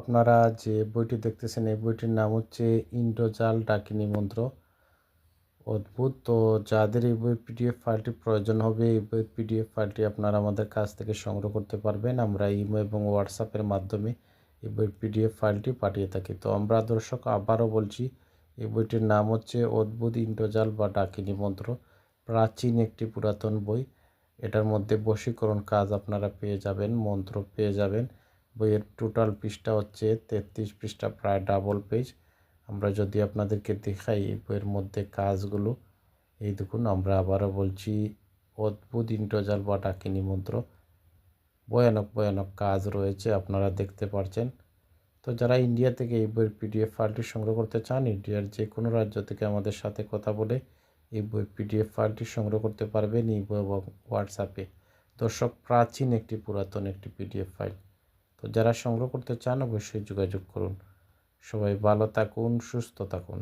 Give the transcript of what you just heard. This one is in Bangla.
আপনারা যে বইটি দেখতেছেন, এই বইটির নাম হচ্ছে ইন্দ্রজাল ডাকিনী মন্ত্র অদ্ভুত, তো যাদের এই বই পিডিএফ ফাইলটি প্রয়োজন হবে, এই বই পিডিএফ ফাইলটি আপনারা আমাদের কাছ থেকে সংগ্রহ করতে পারবেন। আমরা ইমো এবং হোয়াটসঅ্যাপের মাধ্যমে এই বইয়ের পিডিএফ ফাইলটি পাঠিয়ে থাকি। তো আমরা দর্শক, আবারও বলছি, এই বইটির নাম হচ্ছে অদ্ভুত ইন্দ্রজাল বা ডাকিনী মন্ত্র প্রাচীন একটি পুরাতন বই। এটার মধ্যে বশীকরণ কাজ আপনারা পেয়ে যাবেন, মন্ত্র পেয়ে যাবেন। বইয়ের টোটাল পৃষ্ঠা হচ্ছে তেত্রিশ পৃষ্ঠা, প্রায় ডাবল পেজ আমরা যদি আপনাদেরকে দেখাই এই বইয়ের মধ্যে কাজগুলো, এই দেখুন, আমরা আবারও বলছি, অদ্ভুত ইন্দ্রজাল বা ডাকিনী মন্ত্র। ভয়ানক ভয়ানক কাজ রয়েছে, আপনারা দেখতে পারছেন। তো যারা ইন্ডিয়া থেকে এই বইয়ের পিডিএফ ফাইলটি সংগ্রহ করতে চান ইন্ডিয়ার যে কোনো রাজ্য থেকে আমাদের সাথে কথা বলে এই বই পিডিএফ ফাইলটি সংগ্রহ করতে পারবেন এই বই এবং হোয়াটসঅ্যাপে দর্শক, প্রাচীন একটি পুরাতন একটি পিডিএফ ফাইল। তো যারা সংগ্রহ করতে চান অবশ্যই যোগাযোগ করুন। সবাই ভালো থাকুন সুস্থ থাকুন।